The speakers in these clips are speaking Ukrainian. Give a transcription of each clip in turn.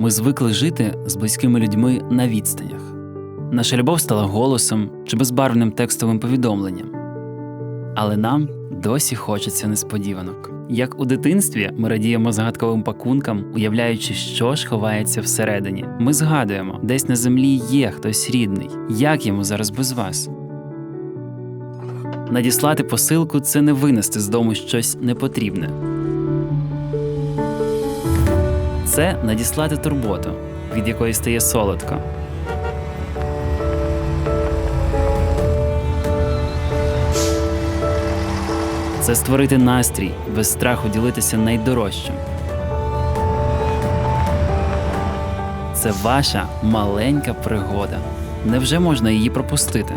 Ми звикли жити з близькими людьми на відстанях. Наша любов стала голосом чи безбарвним текстовим повідомленням. Але нам досі хочеться несподіванок. Як у дитинстві ми радіємо загадковим пакункам, уявляючи, що ж ховається всередині. Ми згадуємо, десь на землі є хтось рідний. Як йому зараз без вас? Надіслати посилку це не винести з дому щось непотрібне. Це надіслати турботу, від якої стає солодко. Це створити настрій, без страху ділитися найдорожчим. Це ваша маленька пригода. Невже можна її пропустити?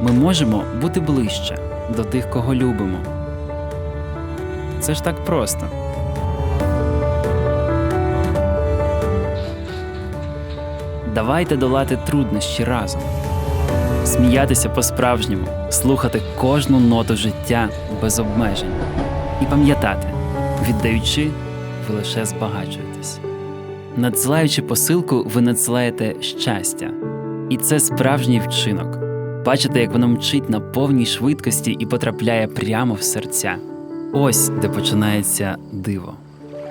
Ми можемо бути ближче до тих, кого любимо. Це ж так просто. Давайте долати труднощі разом, сміятися по-справжньому, слухати кожну ноту життя без обмежень і пам'ятати, віддаючи, ви лише збагачуєтесь. Надсилаючи посилку, ви надсилаєте щастя, і це справжній вчинок. Бачите, як воно мчить на повній швидкості і потрапляє прямо в серця. Ось де починається диво.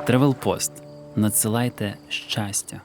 Тревелпост. Надсилайте щастя.